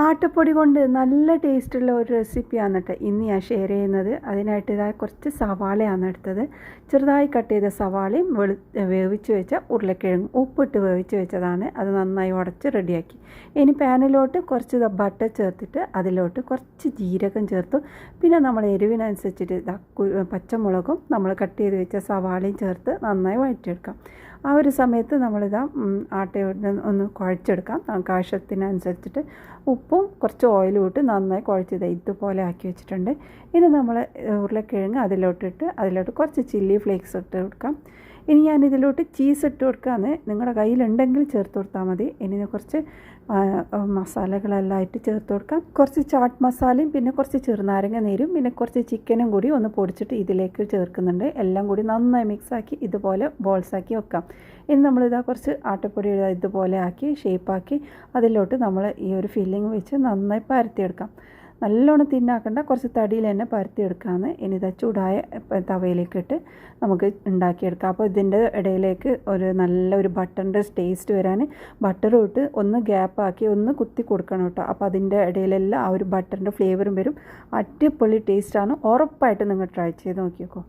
ആട്ടപ്പൊടി കൊണ്ട് നല്ല ടേസ്റ്റുള്ള ഒരു റെസിപ്പിയാണ് കേട്ടോ ഇന്ന് ഞാൻ ഷെയർ ചെയ്യുന്നത്. അതിനായിട്ട് ഇതാ കുറച്ച് സവാളയാണ് എടുത്തത്. ചെറുതായി കട്ട് ചെയ്ത സവാളയും വെളു വേവിച്ച് വെച്ച ഉരുളക്കിഴങ്ങ് ഉപ്പിട്ട് വേവിച്ച് വെച്ചതാണ്. അത് നന്നായി ഉടച്ച് റെഡിയാക്കി. ഇനി പാനിലോട്ട് കുറച്ച് ബട്ടർ ചേർത്തിട്ട് അതിലോട്ട് കുറച്ച് ജീരകം ചേർത്തു. പിന്നെ നമ്മൾ എരിവിനനുസരിച്ചിട്ട് പച്ചമുളകും നമ്മൾ കട്ട് ചെയ്ത് വെച്ച സവാളയും ചേർത്ത് നന്നായി വഴറ്റിയെടുക്കാം. ആ ഒരു സമയത്ത് നമ്മളിതാ ആട്ടയോട് ഒന്ന് കുഴച്ചെടുക്കാം. നമുക്ക് ആവശ്യത്തിനനുസരിച്ചിട്ട് ഉപ്പും കുറച്ച് ഓയിലും ഇട്ട് നന്നായി കുഴച്ചത് ഇതുപോലെ ആക്കി വെച്ചിട്ടുണ്ട്. ഇനി നമ്മൾ ഉരുളക്കിഴങ്ങ് അതിലോട്ടിട്ട് അതിലോട്ട് കുറച്ച് ചില്ലി ഫ്ലേക്സ് ഇട്ട് കൊടുക്കാം. ഇനി ഞാൻ ഇതിലോട്ട് ചീസ് ഇട്ട് കൊടുക്കാമെന്ന് നിങ്ങളുടെ കയ്യിലുണ്ടെങ്കിൽ ചേർത്ത് കൊടുത്താൽ മതി. ഇനി കുറച്ച് മസാലകളെല്ലാം ആയിട്ട് ചേർത്ത് കൊടുക്കാം. കുറച്ച് ചാട്ട് മസാലയും പിന്നെ കുറച്ച് ചെറുനാരങ്ങ നീരും പിന്നെ കുറച്ച് ചിക്കനും കൂടി ഒന്ന് പൊടിച്ചിട്ട് ഇതിലേക്ക് ചേർക്കുന്നുണ്ട്. എല്ലാം കൂടി നന്നായി മിക്സാക്കി ഇതുപോലെ ബോൾസാക്കി വെക്കാം. ഇനി നമ്മളിതാ കുറച്ച് ആട്ടപ്പൊടി ഇതുപോലെ ആക്കി ഷേപ്പാക്കി അതിലോട്ട് നമ്മൾ ഈ ഒരു ഫില്ലിങ് വെച്ച് നന്നായി പരത്തിയെടുക്കാം. നല്ലോണം തിന്നാക്കണ്ട. കുറച്ച് തടിയിൽ തന്നെ പരത്തിയെടുക്കാമെന്ന് ഇനി ഇതാ ചൂടായ തവയിലേക്ക് ഇട്ട് നമുക്ക് ഉണ്ടാക്കിയെടുക്കാം. അപ്പോൾ ഇതിന്റെ ഇടയിലേക്ക് ഒരു നല്ല ഒരു ബട്ടറിന്റെ ടേസ്റ്റ് വരാൻ ബട്ടറും ഇട്ട് ഒന്ന് ഗ്യാപ്പാക്കി ഒന്ന് കുത്തി കൊടുക്കണം കേട്ടോ. അപ്പോൾ അതിന്റെ ഇടയിലെല്ലാം ആ ഒരു ബട്ടറിന്റെ ഫ്ലേവറും വരും. അടിപൊളി ടേസ്റ്റാണ്. ഉറപ്പായിട്ട് നിങ്ങൾ ട്രൈ ചെയ്ത് നോക്കിയേക്കോ